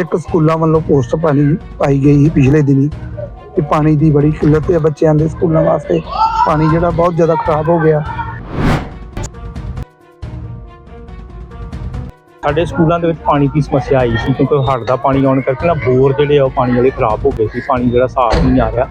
ਇੱਕ ਸਕੂਲਾਂ ਵੱਲੋਂ ਪੋਸਟ ਪਾਣੀ ਪਾਈ ਗਈ ਸੀ ਪਿਛਲੇ ਦਿਨੀ ਕਿ ਪਾਣੀ ਦੀ ਬੜੀ ਕਿੱਲਤ ਹੈ ਬੱਚਿਆਂ ਦੇ ਸਕੂਲਾਂ ਵਾਸਤੇ। ਪਾਣੀ ਜਿਹੜਾ ਬਹੁਤ ਜ਼ਿਆਦਾ ਖਰਾਬ ਹੋ ਗਿਆ। ਸਾਡੇ ਸਕੂਲਾਂ ਦੇ ਵਿੱਚ ਪਾਣੀ ਦੀ ਸਮੱਸਿਆ ਆਈ ਸੀ ਕਿਉਂਕਿ ਹੜ੍ਹ ਦਾ ਪਾਣੀ ਆਉਣ ਕਰਕੇ ਨਾ ਬੋਰ ਜਿਹੜੇ ਆ ਉਹ ਪਾਣੀ ਵਾਲੇ ਖਰਾਬ ਹੋ ਗਏ ਸੀ। ਪਾਣੀ ਜਿਹੜਾ ਸਾਫ਼ ਨਹੀਂ ਆ ਰਿਹਾ।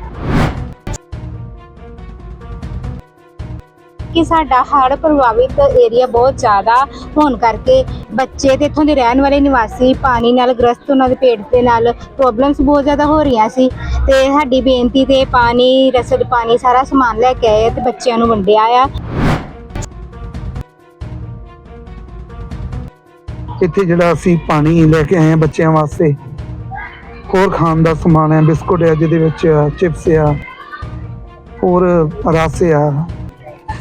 ਕਿ ਸਾਡਾ ਹੜ੍ਹ ਪ੍ਰਭਾਵਿਤ ਏਰੀਆ ਬਹੁਤ ਜ਼ਿਆਦਾ ਹੋਣ ਕਰਕੇ ਬੱਚੇ ਤੇ ਇੱਥੋਂ ਦੇ ਰਹਿਣ ਵਾਲੇ ਨਿਵਾਸੀ ਪਾਣੀ ਨਾਲ ਗ੍ਰਸਤ ਉਹਨਾਂ ਦੇ ਪੇਟ ਦੇ ਨਾਲ ਪ੍ਰੋਬਲਮਸ ਬਹੁਤ ਜ਼ਿਆਦਾ ਹੋ ਰਹੀਆਂ ਸੀ ਤੇ ਸਾਡੀ ਬੇਨਤੀ ਤੇ ਪਾਣੀ, ਰਸਦ ਪਾਣੀ ਸਾਰਾ ਸਮਾਨ ਲੈ ਕੇ ਆਏ ਤੇ ਬੱਚਿਆਂ ਨੂੰ ਵੰਡਿਆ ਆ। ਇੱਥੇ ਜਿਹੜਾ ਅਸੀਂ ਪਾਣੀ ਲੈ ਕੇ ਆਏ ਹਾਂ ਬੱਚਿਆਂ ਵਾਸਤੇ, ਹੋਰ ਖਾਣ ਦਾ ਸਮਾਨ ਹੈ ਬਿਸਕੁਟ ਹੈ ਜਿਹਦੇ ਵਿੱਚ ਚਿਪਸ ਆ, ਹੋਰ ਰਸ ਆ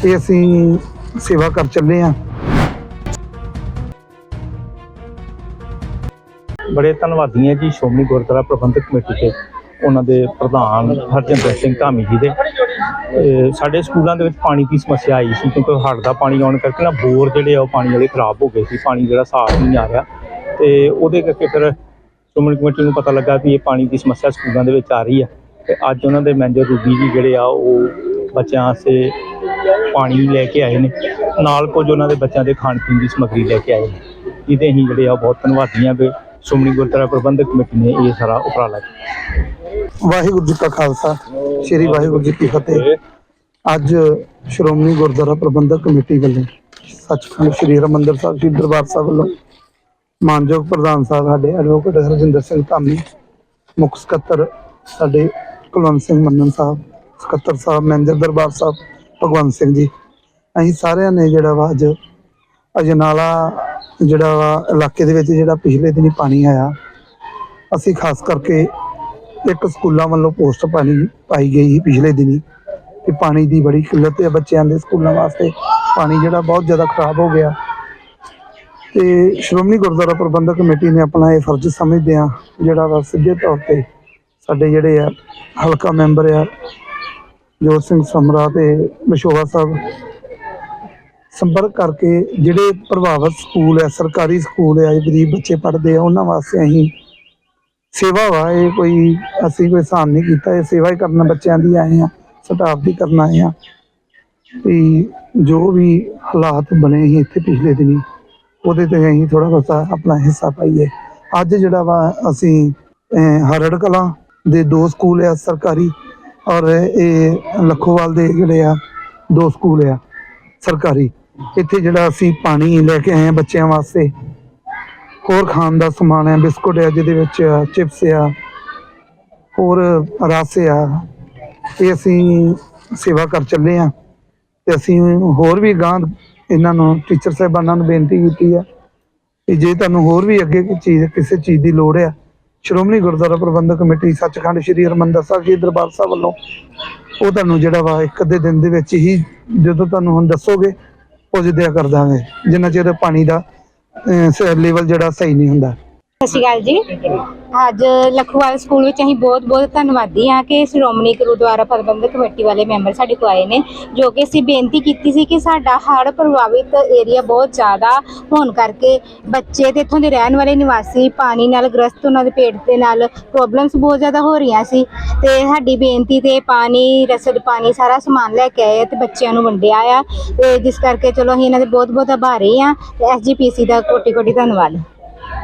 ਇਹ ਅਸੀਂ ਸੇਵਾ ਕਰ ਚੱਲੇ ਹਾਂ। ਬੜੇ ਧੰਨਵਾਦੀ ਹਾਂ ਜੀ ਸ਼੍ਰੋਮਣੀ ਗੁਰਦੁਆਰਾ ਪ੍ਰਬੰਧਕ ਕਮੇਟੀ ਦੇ, ਉਹਨਾਂ ਦੇ ਪ੍ਰਧਾਨ ਹਰਜਿੰਦਰ ਸਿੰਘ ਧਾਮੀ ਜੀ ਦੇ। ਸਾਡੇ ਸਕੂਲਾਂ ਦੇ ਵਿੱਚ ਪਾਣੀ ਦੀ ਸਮੱਸਿਆ ਆਈ ਸੀ ਕਿਉਂਕਿ ਹੜ੍ਹ ਦਾ ਪਾਣੀ ਆਉਣ ਕਰਕੇ ਨਾ ਬੋਰ ਜਿਹੜੇ ਆ ਉਹ ਪਾਣੀ ਵਾਲੇ ਖਰਾਬ ਹੋ ਗਏ ਸੀ, ਪਾਣੀ ਜਿਹੜਾ ਸਾਫ਼ ਨਹੀਂ ਆ ਰਿਹਾ। ਤੇ ਉਹਦੇ ਕਰਕੇ ਫਿਰ ਸ਼੍ਰੋਮਣੀ ਕਮੇਟੀ ਨੂੰ ਪਤਾ ਲੱਗਾ ਵੀ ਇਹ ਪਾਣੀ ਦੀ ਸਮੱਸਿਆ ਸਕੂਲਾਂ ਦੇ ਵਿੱਚ ਆ ਰਹੀ ਆ। ਤੇ ਅੱਜ ਉਹਨਾਂ ਦੇ ਮੈਨੇਜਰ ਰੂਬੀ ਜੀ ਜਿਹੜੇ ਆ ਉਹ ਬੱਚਿਆਂ ਵਾਸਤੇ ਪਾਣੀ ਲੈ ਕੇ ਆਏ ਨੇ। ਨਾਲ ਕੁਝ ਉਹਨਾਂ ਦੇ ਬੱਚਿਆਂ ਦੇ ਖਾਣ ਪੀਣ ਦੀ ਸਮੱਗਰੀ ਲੈ ਕੇ ਆਏ ਨੇ। ਇਹਦੇ ਅਸੀਂ ਜਿਹੜੇ ਆ ਬਹੁਤ ਧੰਨਵਾਦੀ ਹਾਂ ਵੀ ਸ਼੍ਰੋਮਣੀ ਗੁਰਦੁਆਰਾ ਪ੍ਰਬੰਧਕ ਕਮੇਟੀ ਨੇ ਇਹ ਸਾਰਾ ਉਪਰਾਲਾ ਕੀਤਾ। ਵਾਹਿਗੁਰੂ ਜੀ ਕਾ ਖਾਲਸਾ, ਸ੍ਰੀ ਵਾਹਿਗੁਰੂ ਜੀ ਕੀ ਫਤਿਹ। ਅੱਜ ਸ਼੍ਰੋਮਣੀ ਗੁਰਦੁਆਰਾ ਪ੍ਰਬੰਧਕ ਕਮੇਟੀ ਵੱਲੋਂ ਸੱਚਖੰਡ ਸ੍ਰੀ ਹਰਿਮੰਦਰ ਸਾਹਿਬ, ਸ੍ਰੀ ਦਰਬਾਰ ਸਾਹਿਬ ਵੱਲੋਂ ਮਾਨਯੋਗ ਪ੍ਰਧਾਨ ਸਾਹਿਬ ਸਾਡੇ ਐਡਵੋਕੇਟ ਹਰਜਿੰਦਰ ਸਿੰਘ ਧਾਮੀ, ਮੁੱਖ ਸਕੱਤਰ ਸਾਡੇ ਕੁਲਵੰਤ ਸਿੰਘ ਮੰਨਨ ਸਾਹਿਬ, ਸਕੱਤਰ ਸਾਹਿਬ ਮੈਨੇਜਰ ਦਰਬਾਰ ਸਾਹਿਬ ਭਗਵੰਤ ਸਿੰਘ ਜੀ। ਅਸੀਂ ਸਾਰਿਆਂ ਨੇ ਜਿਹੜਾ ਵਾ ਅੱਜ ਅਜਨਾਲਾ ਜਿਹੜਾ ਵਾ ਇਲਾਕੇ ਦੇ ਵਿੱਚ ਜਿਹੜਾ ਪਿਛਲੇ ਦਿਨੀ ਪਾਣੀ ਆਇਆ, ਅਸੀਂ ਖਾਸ ਕਰਕੇ ਇੱਕ ਸਕੂਲਾਂ ਵੱਲੋਂ ਪੋਸਟ ਪਾਣੀ ਪਾਈ ਗਈ ਸੀ ਪਿਛਲੇ ਦਿਨੀ ਕਿ ਪਾਣੀ ਦੀ ਬੜੀ ਕਿੱਲਤ ਹੈ ਬੱਚਿਆਂ ਦੇ ਸਕੂਲਾਂ ਵਾਸਤੇ। ਪਾਣੀ ਜਿਹੜਾ ਬਹੁਤ ਜ਼ਿਆਦਾ ਖਰਾਬ ਹੋ ਗਿਆ। ਤੇ ਸ਼੍ਰੋਮਣੀ ਗੁਰਦੁਆਰਾ ਪ੍ਰਬੰਧਕ ਕਮੇਟੀ ਨੇ ਆਪਣਾ ਇਹ ਫਰਜ਼ ਸਮਝਦੇ ਆ ਜਿਹੜਾ ਵਾ ਸਿੱਧੇ ਤੌਰ ਤੇ ਸਾਡੇ ਜਿਹੜੇ ਆ ਹਲਕਾ ਮੈਂਬਰ ਆ ਜੋਤ ਸਿੰਘ ਸਮਰਾ ਤੇ ਮਸ਼ੋਵਾ ਸਾਹਿਬ ਸੰਪਰਕ ਕਰਕੇ ਜਿਹੜੇ ਪ੍ਰਭਾਵਿਤ ਸਕੂਲ ਹੈ, ਸਰਕਾਰੀ ਸਕੂਲ ਹੈ ਗਰੀਬ ਬੱਚੇ ਪੜ੍ਹਦੇ ਆ, ਉਹਨਾਂ ਵਾਸਤੇ ਅਸੀਂ ਸੇਵਾ ਵਾ, ਇਹ ਕੋਈ ਅਸੀਂ ਕੋਈ ਸਾਨ ਨਹੀਂ ਕੀਤਾ, ਇਹ ਸੇਵਾ ਹੀ ਕਰਨ ਬੱਚਿਆਂ ਦੀ ਆਏ ਆ ਸਟਾਫ ਦੀ ਕਰਨ ਆਏ ਆ ਤੇ ਜੋ ਵੀ ਹਾਲਾਤ ਬਣੇ ਸੀ ਇੱਥੇ ਪਿਛਲੇ ਦਿਨੀ, ਉਹਦੇ ਤੇ ਅਸੀਂ ਥੋੜਾ ਬਹੁਤਾ ਆਪਣਾ ਹਿੱਸਾ ਪਾਈਏ। ਅੱਜ ਜਿਹੜਾ ਵਾ ਅਸੀਂ ਹਰੜ ਕਲਾਂ ਦੇ ਦੋ ਸਕੂਲ ਆ, ਸਰਕਾਰੀ ਔਰ ਇਹ ਲੱਖੋਵਾਲ ਦੇ ਜਿਹੜੇ ਆ, ਦੋ ਸਕੂਲ ਆ, ਸਰਕਾਰੀ। ਇੱਥੇ ਜਿਹੜਾ ਅਸੀਂ ਪਾਣੀ ਲੈ ਕੇ ਆਏ ਆ ਬੱਚਿਆਂ ਵਾਸਤੇ, ਹੋਰ ਖਾਣ ਦਾ ਸਮਾਨ ਹੈ ਬਿਸਕੁਟ ਹੈ ਜਿਹਦੇ ਵਿੱਚ ਚਿਪਸ ਆ, ਹੋਰ ਰਸ ਆ, ਇਹ ਅਸੀਂ ਸੇਵਾ ਕਰ ਚੱਲੇ ਆ। ਤੇ ਅਸੀਂ ਹੋਰ ਵੀ ਗਾਂ ਇਹਨਾਂ ਨੂੰ, ਟੀਚਰ ਸਾਹਿਬਾਨਾਂ ਨੂੰ ਬੇਨਤੀ ਕੀਤੀ ਆ ਕਿ ਜੇ ਤੁਹਾਨੂੰ ਹੋਰ ਵੀ ਅੱਗੇ ਕੋਈ ਚੀਜ਼, ਕਿਸੇ ਚੀਜ਼ ਦੀ ਲੋੜ ਆ ਸ਼੍ਰੋਮਣੀ ਗੁਰਦੁਆਰਾ ਪ੍ਰਬੰਧਕ ਕਮੇਟੀ ਸੱਚਖੰਡ ਸ੍ਰੀ ਹਰਿਮੰਦਰ ਸਾਹਿਬ ਜੀ ਦਰਬਾਰ ਸਾਹਿਬ ਵੱਲੋਂ ਉਹ ਤੁਹਾਨੂੰ ਜਿਹੜਾ ਵਾ ਇੱਕ ਅੱਧੇ ਦਿਨ ਦੇ ਵਿੱਚ ਹੀ ਜਦੋਂ ਤੁਹਾਨੂੰ ਹੁਣ ਦੱਸੋਗੇ, ਉਹ ਜਿੱਦਿਆ ਕਰ ਦਾਂਗੇ। ਜਿੰਨਾ ਚਿਰ ਪਾਣੀ ਦਾ ਲੈਵਲ ਜਿਹੜਾ ਸਹੀ ਨਹੀਂ ਹੁੰਦਾ। ਸਤਿ ਸ਼੍ਰੀ ਅਕਾਲ ਜੀ। ਅੱਜ ਲਖਵਾਲ ਸਕੂਲ ਵਿੱਚ ਅਸੀਂ ਬਹੁਤ ਬਹੁਤ ਧੰਨਵਾਦੀ ਹਾਂ ਕਿ ਸ਼੍ਰੋਮਣੀ ਗੁਰਦੁਆਰਾ ਪ੍ਰਬੰਧਕ ਕਮੇਟੀ ਵਾਲੇ ਮੈਂਬਰ ਸਾਡੇ ਕੋਲ ਆਏ ਨੇ, ਜੋ ਕਿ ਅਸੀਂ ਬੇਨਤੀ ਕੀਤੀ ਸੀ ਕਿ ਸਾਡਾ ਹੜ੍ਹ ਪ੍ਰਭਾਵਿਤ ਏਰੀਆ ਬਹੁਤ ਜ਼ਿਆਦਾ ਹੋਣ ਕਰਕੇ ਬੱਚੇ ਤੇ ਇੱਥੋਂ ਦੇ ਰਹਿਣ ਵਾਲੇ ਨਿਵਾਸੀ ਪਾਣੀ ਨਾਲ ਗ੍ਰਸਤ ਉਹਨਾਂ ਦੇ ਪੇਟ ਦੇ ਨਾਲ ਪ੍ਰੋਬਲਮਸ ਬਹੁਤ ਜ਼ਿਆਦਾ ਹੋ ਰਹੀਆਂ ਸੀ ਤੇ ਸਾਡੀ ਬੇਨਤੀ ਤੇ ਪਾਣੀ, ਰਸਦ ਪਾਣੀ ਸਾਰਾ ਸਮਾਨ ਲੈ ਕੇ ਆਏ ਤੇ ਬੱਚਿਆਂ ਨੂੰ ਵੰਡਿਆ ਆ ਤੇ ਜਿਸ ਕਰਕੇ ਚਲੋ ਅਸੀਂ ਇਹਨਾਂ ਦੇ ਬਹੁਤ ਬਹੁਤ ਆਭਾਰੀ ਹਾਂ ਤੇ ਐਸਜੀਪੀਸੀ ਦਾ ਕੋਟੀ ਕੋਟੀ ਧੰਨਵਾਦ।